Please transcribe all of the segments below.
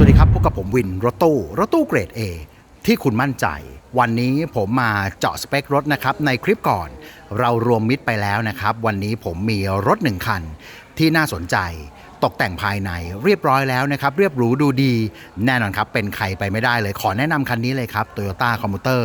สวัสดีครับพบกับผมวินรถตู้รถตู้เกรด A ที่คุณมั่นใจ วันนี้ผมมาเจาะสเปครถนะครับในคลิปก่อน เรารวมมิตรไปแล้วนะครับ วันนี้ผมมีรถหนึ่งคัน ที่น่าสนใจ ตกแต่งภายในเรียบร้อยแล้วนะครับ เรียบหรูดูดี แน่นอนครับ เป็นใครไปไม่ได้เลยขอแนะนำคันนี้เลยครับ Toyota c o m m u t e r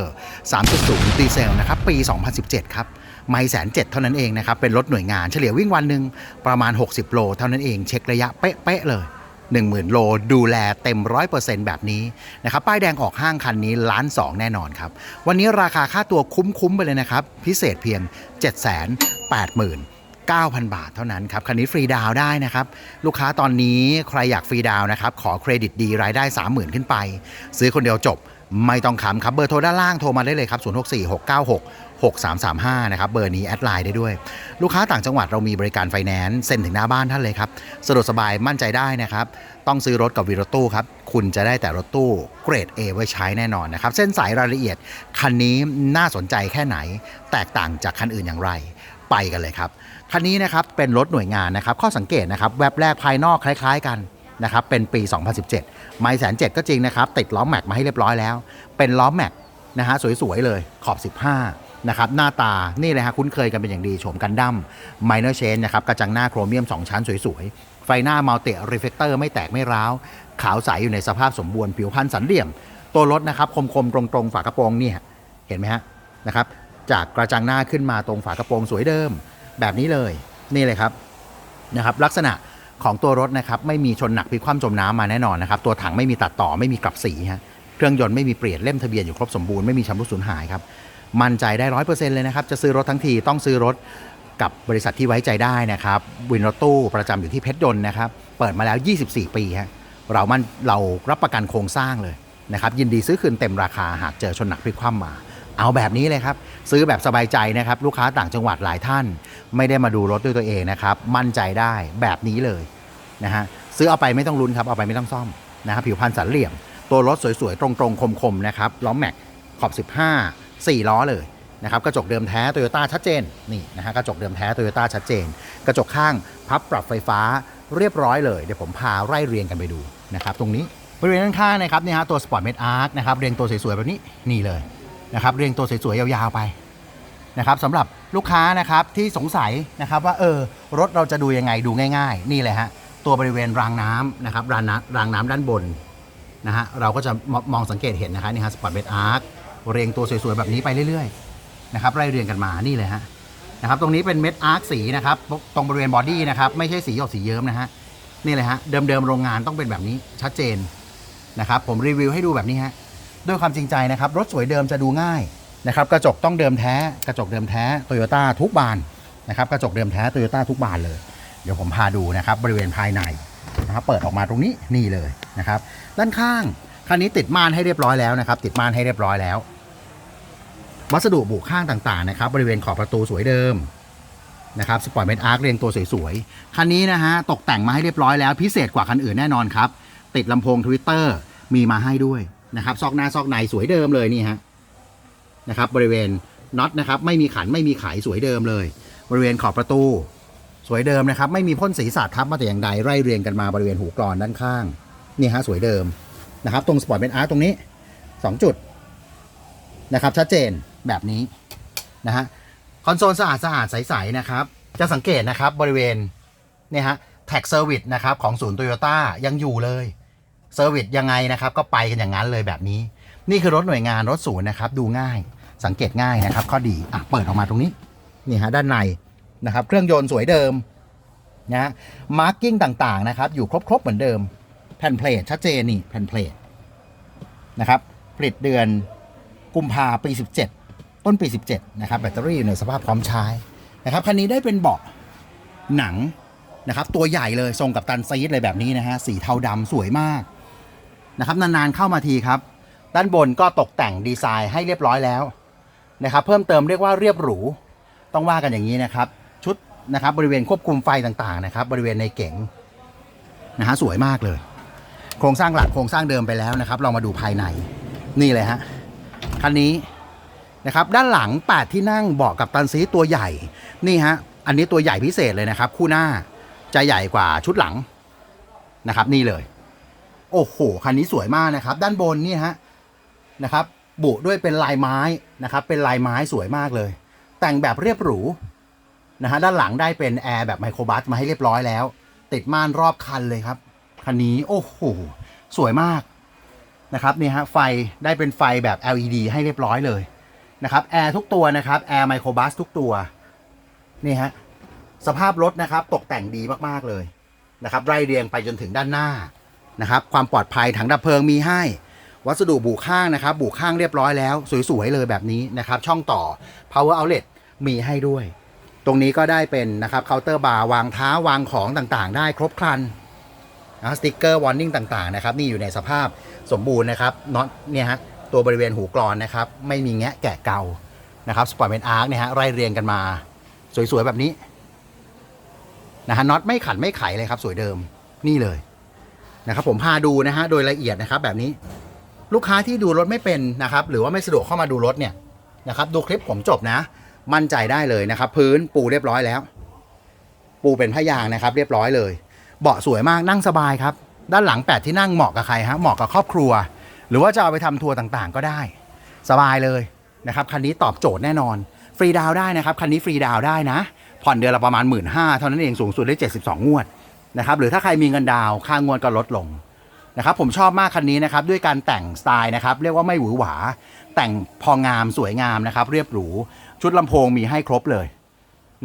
3.0ดีเซลนะครับปี 2017 ครับไม่แสนเจ็ดเท่านั้นเองนะครับเป็นรถหน่วยงานเฉลี่ยวิ่งวันหนึ่งประมาณ 60 โล เท่านั้นเองเช็คระยะเป๊ะๆเลย 10,000 โลดูแลเต็ม 100%แบบนี้นะครับป้ายแดงออกห้างคันนี้ล้านสองแน่นอนครับ วันนี้ราคาค่าตัวคุ้มๆไปเลยนะครับ พิเศษเพียง 789,000 บาทเท่านั้นครับ คันนี้ฟรีดาวได้นะครับ ลูกค้าตอนนี้ใครอยากฟรีดาวน์นะครับ ขอเครดิตดีรายได้ 30,000 ขึ้นไป ซื้อคนเดียวจบ ไม่ต้องขำครับเบอร์โทรด้านล่างโทรมาได้เลยครับ 064696 6335 นะครับ เบอร์นี้แอดไลน์ได้ด้วย ลูกค้าต่างจังหวัดเรามีบริการไฟแนนซ์เซ็นถึงหน้าบ้านท่านเลยครับ สะดวกสบายมั่นใจได้นะครับ ต้องซื้อรถกับวีรถตู้ครับ คุณจะได้แต่รถตู้เกรด A ไว้ใช้แน่นอนนะครับ เส้นสายรายละเอียด คันนี้น่าสนใจแค่ไหน แตกต่างจากคันอื่นอย่างไร ไปกันเลยครับ คันนี้นะครับเป็นรถหน่วยงานนะครับ ข้อสังเกตนะครับแวบแรกภายนอกคล้าย ๆ กัน นะครับเป็นปี 2017 ไมล์แสนเจ็ดก็จริงนะครับติดล้อแม็กมาให้เรียบร้อยแล้ว เป็นล้อแม็กนะฮะสวย ๆ เลยขอบ 15 นะครับ หน้าตานี่เลยฮะคุ้นเคยกันเป็นอย่างดีโฉมกันดั้มไมเนอร์เชนนะครับกระจังหน้าโครเมียม 2 ชั้นสวย ๆ ไฟหน้ามัลติรีเฟกเตอร์ไม่แตกไม่ร้าว ขาวใสอยู่ในสภาพสมบูรณ์ผิวพรรณสันเหลี่ยม ตัวรถนะครับคมๆ ตรงๆ ฝากระโปรงเนี่ยเห็นไหมฮะนะครับจากกระจังหน้าขึ้นมาตรงฝากระโปรงสวยเดิม แบบนี้เลยนี่เลยครับนะครับลักษณะ ของตัวรถนะครับไม่มีชนหนักพลิกคว่ำจมน้ำมาแน่นอนนะครับตัวถังไม่มีตัดต่อไม่มีกลับสีฮะเครื่องยนต์ไม่มีเปลี่ยนเล่มทะเบียนอยู่ครบสมบูรณ์ไม่มีชำรุดสูญหายครับมั่นใจได้ร้อยเปอร์เซ็นต์เลยนะครับจะซื้อรถทั้งทีต้องซื้อรถกับบริษัทที่ไว้ใจได้นะครับวินรถตู้ประจำอยู่ที่เพชรยนต์นะครับเปิดมาแล้ว 24 ปีฮะเรามันเรารับประกันโครงสร้างเลยนะครับยินดีซื้อคืนเต็มราคาหากเจอชนหนักพลิกคว่ำมาเอาแบบนี้เลยครับ ซื้อแบบสบายใจนะครับ ลูกค้าต่างจังหวัดหลายท่าน ไม่ได้มาดูรถด้วยตัวเองนะครับ มั่นใจได้แบบนี้เลย นะฮะซื้อเอาไปไม่ต้องลุ้นครับเอาไปไม่ต้องซ่อมนะครับผิวพรรณสันเหลี่ยม ตัวรถสวยๆ ตรงๆ คมๆนะครับล้อแม็กขอบ 15 4 ล้อเลยนะครับกระจกเดิมแท้โตโยต้าชัดเจนนี่นะฮะกระจกเดิมแท้โตโยต้าชัดเจน กระจกข้างพับปรับไฟฟ้าเรียบร้อยเลย เดี๋ยวผมพาไล่เรียงกันไปดูนะครับตรงนี้บริเวณด้านข้างนะครับเนี่ยฮะตัวสปอร์ตเมดอาร์คนะครับเรียงตัวสวยๆแบบนี้นี่เลยนะครับเรียงตัวสวยๆยาวๆไปนะครับสำหรับลูกค้านะครับที่สงสัยนะครับว่าเออรถเราจะดูยังไงดูง่าย ๆ นี่เลยฮะ ตัวบริเวณรางน้ำนะครับรางน้ำรางน้ำด้านบนนะฮะเราก็จะมมองสังเกตเห็นนะคะนี่ฮะสปอร์ตเบดอาร์คเรียงตัวสวยๆ แบบนี้ไปเรื่อยๆนะครับไล่เรียงกันมานี่เลยฮะนะครับตรงนี้เป็นเม็ดอาร์คสีนะครับตรงบริเวณบอดี้นะครับไม่ใช่สีออกสีเยิ้มนะฮะนี่เลยฮะเดิมๆโรงงานต้องเป็นแบบนี้ชัดเจนนะครับผมรีวิวให้ดูแบบนี้ฮะด้วยความจริงใจนะครับรถสวยเดิมจะดูง่ายนะครับกระจกต้องเดิมแท้ กระจกเดิมแท้โตโยต้าทุกบานนะครับกระจกเดิมแท้โตโยต้าทุกบานเลย เดี๋ยวผมพาดูนะครับบริเวณภายในนะครับเปิดออกมาตรงนี้นี่เลยนะครับ ด้านข้างคันนี้ติดม่านให้เรียบร้อยแล้วนะครับ ติดม่านให้เรียบร้อยแล้ว วัสดุบุข้างต่างๆนะครับ บริเวณขอบประตูสวยเดิมนะครับสปอร์ตเมดอาร์คเรียงตัวสวยๆ คันนี้นะฮะตกแต่งมาให้เรียบร้อยแล้ว พิเศษกว่าคันอื่นแน่นอนครับ ติดลำโพงทวิตเตอร์มีมาให้ด้วยนะครับซอกหน้าซอกในสวยเดิมเลยนี่ฮะนะครับบริเวณน็อตนะครับไม่มีขันไม่มีไขสวยเดิมเลย บริเวณขอบประตู สวยเดิมนะครับ ไม่มีพ่นสีสาดทับมาแต่อย่างใดไล่เรียงกันมาบริเวณหูกรอนด้านข้างนี่ฮะสวยเดิมนะครับ ตรงสปอร์ตเป็นอาร์ตตรงนี้ 2 จุดนะครับ ชัดเจนแบบนี้นะฮะคอนโซลสะอาดสะอาดใสๆนะครับ จะสังเกตนะครับบริเวณเนี่ยฮะแท็กเซอร์วิสนะครับของศูนย์โตโยต้ายังอยู่เลยเซอร์วิสยังไงนะครับ ก็ไปกันอย่างนั้นเลยแบบนี้ นี่คือรถหน่วยงานรถศูนย์นะครับ ดูง่ายสังเกตง่ายนะครับ ข้อดีอะเปิดออกมาตรงนี้นี่ฮะด้านใน นะครับเครื่องยนต์สวยเดิมนะมาร์กิ้งต่างๆนะครับอยู่ครบๆเหมือนเดิมแผ่นเพลทชัดเจนนี่แผ่นเพลทนะครับผลิตเดือนกุมภาปี 17 ต้นปี 17 นะครับแบตเตอรี่อยู่ในสภาพพร้อมใช้นะครับคันนี้ได้เป็นเบาะหนังนะครับตัวใหญ่เลยทรงกับตันซีดเลยแบบนี้นะฮะสีเทาดำสวยมากนะครับนานๆเข้ามาทีครับ ด้านบนก็ตกแต่งดีไซน์ให้เรียบร้อยแล้วนะครับเพิ่มเติมเรียกว่าเรียบหรูต้องว่ากันอย่างนี้นะครับ นะครับบริเวณควบคุมไฟต่างๆนะครับ บริเวณในเก๋งนะฮะสวยมากเลย โครงสร้างหลักโครงสร้างเดิมไปแล้วนะครับ เรามาดูภายในนี่เลยฮะคันนี้นะครับด้านหลัง8ที่นั่งเบาะกับตันซีตัวใหญ่นี่ฮะอันนี้ตัวใหญ่พิเศษเลยนะครับ คู่หน้าจะใหญ่กว่าชุดหลังนะครับ นี่เลย โอ้โหคันนี้สวยมากนะครับ ด้านบนนี่ฮะนะครับ บุด้วยเป็นลายไม้นะครับ เป็นลายไม้สวยมากเลย แต่งแบบเรียบหรู นะฮะด้านหลังได้เป็นแอร์แบบไมโครบัสมาให้เรียบร้อยแล้ว ติดม่านรอบคันเลยครับ คันนี้โอ้โหสวยมากนะครับนี่ฮะไฟได้เป็นไฟแบบ LED ให้เรียบร้อยเลยนะครับแอร์ทุกตัวนะครับแอร์ไมโครบัสทุกตัวนี่ฮะสภาพรถนะครับตกแต่งดีมากๆเลยนะครับไล่เรียงไปจนถึงด้านหน้านะครับความปลอดภัยถังดับเพลิงมีให้ วัสดุบุข้างนะครับบุข้างเรียบร้อยแล้ว สวยๆเลยแบบนี้นะครับช่องต่อ power outlet มีให้ด้วย ตรงนี้ก็ได้เป็นนะครับเคาน์เตอร์บาร์วางเท้าวางของต่างๆ ได้ครบครันนะสติ๊กเกอร์วอร์นิ่งต่างๆนะครับนี่อยู่ในสภาพสมบูรณ์นะครับน็อตเนี่ยฮะตัวบริเวณหูกรอนนะครับไม่มีแงะแกะเกานะครับสปอร์ตเมนอาร์คเนี่ยฮะไล่เรียงกันมา สวยๆแบบนี้นะฮะน็อตไม่ขันไม่ไขเลยครับ สวยเดิมนี่เลยนะครับผมพาดูนะฮะโดยละเอียดนะครับแบบนี้ลูกค้าที่ดูรถไม่เป็นนะครับหรือว่าไม่สะดวกเข้ามาดูรถเนี่ยนะครับดูคลิปผมจบนะ มั่นใจได้เลยนะครับ พื้นปูเรียบร้อยแล้ว ปูเป็นผ้ายางนะครับ เรียบร้อยเลย เบาะสวยมากนั่งสบายครับ ด้านหลังแปดที่นั่งเหมาะกับใครฮะเหมาะกับครอบครัว หรือว่าจะเอาไปทำทัวร์ต่างๆ ก็ได้ สบายเลยนะครับคันนี้ตอบโจทย์แน่นอน ฟรีดาวได้นะครับคันนี้ฟรีดาวได้นะ ผ่อนเดือนละประมาณ 1 5ื่นเท่านั้นเองสูงสุดได้ 72 งวดนะครับหรือถ้าใครมีเงินดาวค่างวดก็ลดลงนะครับผมชอบมากคันนี้นะครับด้วยการแต่งสไตล์นะครับเรียกว่าไม่หวือหวา แต่งพองามสวยงามนะครับเรียบหรู ชุดลำโพงมีให้ครบเลย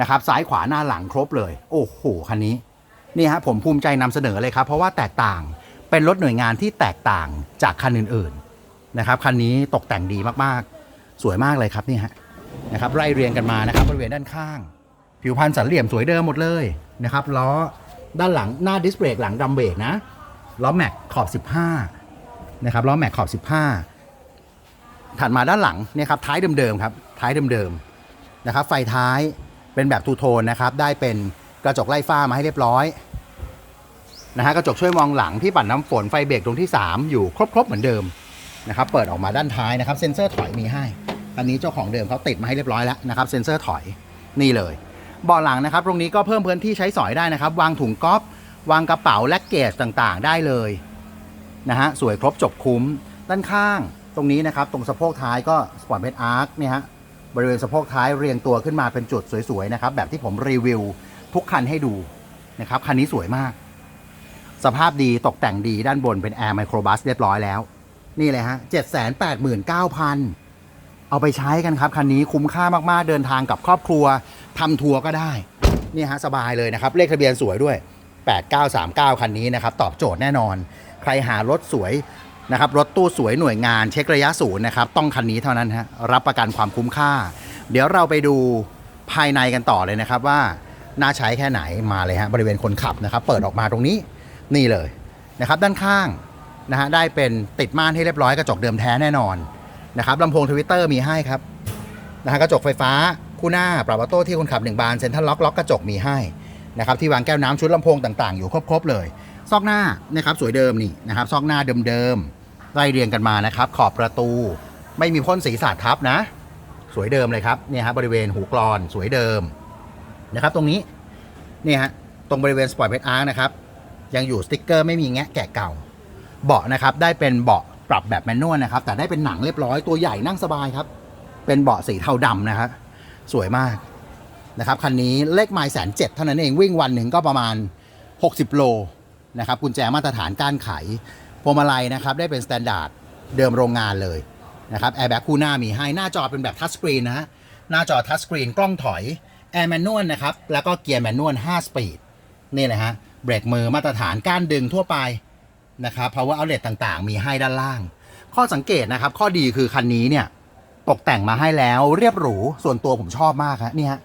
นะครับซ้ายขวาหน้าหลังครบเลย โอ้โหคันนี้นี่ฮะผมภูมิใจนำเสนอเลยครับ เพราะว่าแตกต่างเป็นรถหน่วยงานที่แตกต่างจากคันอื่นๆนะครับคันนี้ตกแต่งดีมากๆ สวยมากเลยครับนี่ฮะนะครับไล่เรียงกันมานะครับบริเวณด้านข้าง ผิวพรรณสันเหลี่ยมสวยเดิมหมดเลยนะครับล้อด้านหลังหน้าดิสเบรกหลังดัมเบรกนะล้อแม็กขอบ 15นะครับล้อแม็กขอบ 15 ถัดมาด้านหลังเนี่ยครับท้ายเดิมๆครับท้ายเดิมๆ นะครับ ไฟท้ายเป็นแบบทูโทนนะครับ ได้เป็นกระจกไล่ฟ้ามาให้เรียบร้อยนะฮะกระจกช่วยมองหลังที่ปัดน้ำฝนไฟเบรกตรงที่ 3 อยู่ครบๆเหมือนเดิมนะครับ เปิดออกมาด้านท้ายนะครับ เซ็นเซอร์ถอยมีให้อันนี้เจ้าของเดิมเขาติดมาให้เรียบร้อยแล้วนะครับ เซ็นเซอร์ถอยนี่เลยเบาะหลังนะครับ ตรงนี้ก็เพิ่มพื้นที่ใช้สอยได้นะครับ วางถุงก๊อฟวางกระเป๋าและเกจต่างๆ ได้เลยนะฮะสวยครบจบคุ้ม ด้านข้างตรงนี้นะครับ ตรงสะโพกท้ายก็สปอร์ตเ d อาร์คเนี่ยฮะ บริเวณสะโพกท้ายเรียงตัวขึ้นมาเป็นจุดสวยๆนะครับ แบบที่ผมรีวิวทุกคันให้ดูนะครับคันนี้สวยมาก สภาพดีตกแต่งดีด้านบนเป็นแอร์ไมโครบัสเรียบร้อยแล้ว นี่เลยฮะเจ็ดแสนแปดหมื่นเก้าพันเอาไปใช้กันครับคันนี้คุ้มค่ามากๆเดินทางกับครอบครัวทำทัวร์ก็ได้นี่ฮะสบายเลยนะครับ เลขทะเบียนสวยด้วย 8939 คันนี้นะครับ ตอบโจทย์แน่นอน ใครหารถสวย นะครับรถตู้สวยหน่วยงานเช็คระยะศูนย์นะครับต้องคันนี้เท่านั้นฮะรับประกันความคุ้มค่า เดี๋ยวเราไปดูภายในกันต่อเลยนะครับว่าน่าใช้แค่ไหนมาเลยฮะบริเวณคนขับนะครับ เปิดออกมาตรงนี้นี่เลยนะครับด้านข้างนะฮะได้เป็นติดม่านให้เรียบร้อยกระจกเดิมแท้แน่นอนนะครับลำโพงทวิตเตอร์มีให้ครับนะฮะกระจกไฟฟ้าคู่หน้าปรับออโต้ที่คนขับหนึ่งบานเซ็นทรัลล็อกล็อกกระจกมีให้นะครับที่วางแก้วน้ำชุดลำโพงต่างๆ อยู่ครบๆเลย ซอกหน้านะครับสวยเดิมนี่นะครับซอกหน้าเดิมๆ ไล่เรียงกันมานะครับ ขอบประตูไม่มีพ่นสีสาดทับนะ สวยเดิมเลยครับเนี่ยฮะบริเวณหูกรอนสวยเดิมนะครับ ตรงนี้เนี่ยฮะตรงบริเวณสปอร์ตเพชรอาร์นะครับ ยังอยู่สติ๊กเกอร์ไม่มีแงะแกะเก่า เบาะนะครับ ได้เป็นเบาะปรับแบบแมนนวลนะครับ แต่ได้เป็นหนังเรียบร้อยตัวใหญ่นั่งสบายครับ เป็นเบาะสีเทาดำนะครับสวยมากนะครับคันนี้เลขไมล์แสนเจ็ดเท่านั้นเองวิ่งวันหนึ่งก็ประมาณ 60 โลนะครับกุญแจมาตรฐานก้านไข พวงมาลัยนะครับได้เป็นสแตนดาร์ดเดิมโรงงานเลยนะครับแอร์แบ็กคู่หน้ามีให้หน้าจอเป็นแบบทัชสกรีนนะฮะหน้าจอทัชสกรีนกล้องถอยแอร์แมนนวลนะครับแล้วก็เกียร์แมนนวล5สปีดนี่เลยฮะเบรกมือมาตรฐานก้านดึงทั่วไปนะครับ power outlet ต่างๆ มีให้ด้านล่าง ข้อสังเกตนะครับ ข้อดีคือคันนี้เนี่ยตกแต่งมาให้แล้วเรียบหรูส่วนตัวผมชอบมากฮะนี่ฮะ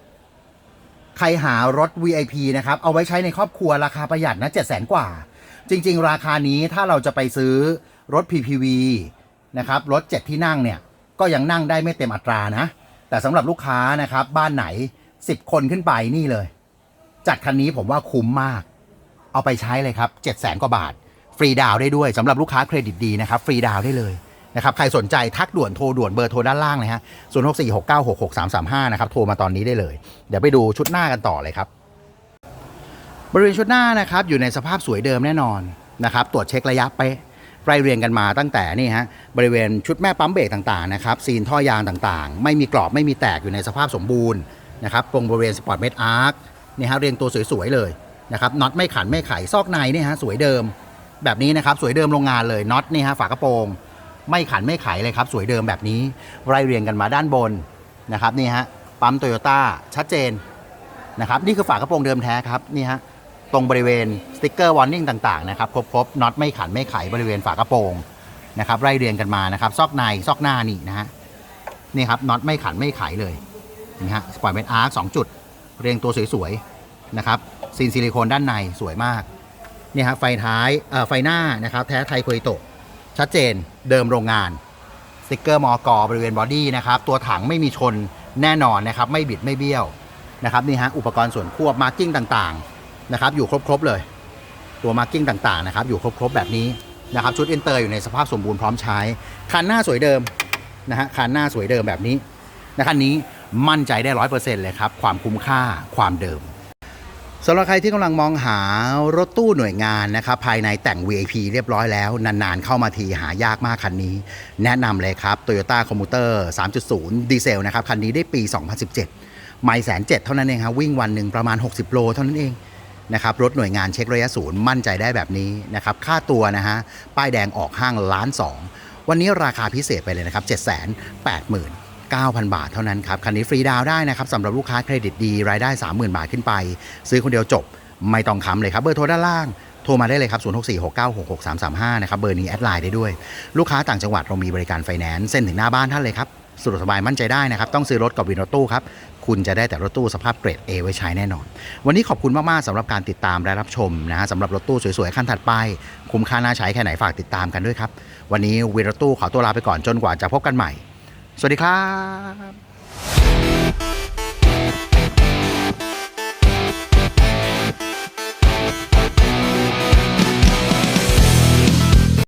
ใครหารถ VIP นะครับ เอาไว้ใช้ในครอบครัวราคาประหยัดนะ7 0 0 0 0กว่า จริง ๆ ราคานี้ถ้าเราจะไปซื้อรถ PPV นะครับรถ 7 ที่นั่งเนี่ยก็ยังนั่งได้ไม่เต็มอัตรานะ แต่สำหรับลูกค้านะครับบ้านไหน 10 คนขึ้นไปนี่เลย จัดคันนี้ผมว่าคุ้มมาก เอาไปใช้เลยครับ 7 0 0 0 0 0กว่าบาท ฟรีดาวได้ด้วยสำหรับลูกค้าเครดิตดีนะครับ ฟรีดาวได้เลยนะครับใครสนใจทักด่วนโทรด่วนเบอร์โทรด้านล่างเลยฮะ0 6 4 6 9 6 6 3 3 5นะครับโทรมาตอนนี้ได้เลย เดี๋ยวไปดูชุดหน้ากันต่อเลยครับ บริเวณชุดหน้านะครับอยู่ในสภาพสวยเดิมแน่นอนนะครับตรวจเช็คระยะเป๊ะไล่เรียงกันมาตั้งแต่นี่ฮะบริเวณชุดแม่ปั๊มเบรกต่างๆนะครับซีนท่อยางต่างๆ ไม่มีกรอบไม่มีแตกอยู่ในสภาพสมบูรณ์นะครับตรงบริเวณสปอร์ตเมดอาร์คนี่ฮะเรียงตัวสวยๆเลยนะครับน็อตไม่ขันไม่ไขซอกในนี่ฮะสวยเดิม แบบนี้นะครับสวยเดิมโรงงานเลยน็อตนี่ฮะฝากระโปรง ไม่ขันไม่ไขเลยครับสวยเดิมแบบนี้ไล่เรียงกันมาด้านบนนะครับนี่ฮะปั๊มโตโยต้าชัดเจนนะครับนี่คือฝากระโปรงเดิมแท้ครับนี่ฮะ ตรงบริเวณสติ๊กเกอร์วอร์นิ่งต่างๆนะครับครบๆน็อตไม่ขันไม่ไขบริเวณฝากระโปรงนะครับไล่เรียงกันมานะครับ ซอกในซอกหน้านี่นะฮะนี่ครับน็อตไม่ขันไม่ไขเลยนี่ฮะสปอยเป็นอาร์คสองจุด เรียงตัวสวยๆนะครับซีนซิลิโคนด้านในสวยมากนี่ฮะไฟท้ายเอ่อไฟหน้านะครับแท้ไทยโคยโตชัดเจนเดิมโรงงานสติกเกอร์มอกบริเวณบอดี้นะครับตัวถังไม่มีชนแน่นอนนะครับไม่บิดไม่เบี้ยวนะครับนี่ฮะอุปกรณ์ส่วนควบมาร์กิ้งต่างๆ นะครับอยู่ครบๆเลย ตัวมาร์กิ้งต่างๆนะครับอยู่ครบๆแบบนี้นะครับชุดอินเตอร์อยู่ในสภาพสมบูรณ์พร้อมใช้คันหน้าสวยเดิมนะฮะคันหน้าสวยเดิมแบบนี้นะคันนี้มั่นใจได้ร้อยเปอร์เซ็นต์เลยครับ ความคุ้มค่าความเดิมสำหรับใครที่กำลังมองหารถตู้หน่วยงานนะครับภายในแต่ง VIP เรียบร้อยแล้ว นานๆเข้ามาทีหายากมากคันนี้ แนะนำเลยครับ Toyota Commuter 3.0 ดีเซลนะครับ คันนี้ได้ปี 2017 ไม่แสนเจ็ดเท่านั้นเองครับวิ่งวันหนึ่งประมาณ 60 โลเท่านั้นเอง นะครับรถหน่วยงานเช็คระยะศูนย์มั่นใจได้แบบนี้นะครับค่าตัวนะฮะป้ายแดงออกห้างล้านสองวันนี้ราคาพิเศษไปเลยนะครับ7 8 0 0 0 9,000 บาทเท่านั้นครับ คันนี้ฟรีดาวได้นะครับสำหรับลูกค้าเครดิตดี รายได้ 30,000 บาทขึ้นไป ซื้อคนเดียวจบไม่ต้องค้ำเลยครับ เบอร์โทรด้านล่าง โทรมาได้เลยครับ 0646966335 นะครับ เบอร์นี้แอดไลน์ได้ด้วย ลูกค้าต่างจังหวัดเรามีบริการไฟแนนซ์เส้นถึงหน้าบ้านท่านเลยครับสะดวกสบายมั่นใจได้นะครับ ต้องซื้อรถกับวินรถตู้ครับ คุณจะได้แต่รถตู้สภาพเกรด A ไว้ใช้แน่นอน วันนี้ขอบคุณมาก ๆสำหรับการติดตามและรับชมนะฮะสำหรับรถตู้สวย ๆ ขั้นถัดไป คุ้มค่าน่าใช้แค่ไหนฝากติดตามกันด้วยครับ วันนี้วีรถตู้ขอตัวลาไปก่อนจนกว่าจะพบกันใหม่ สวัสดีครับ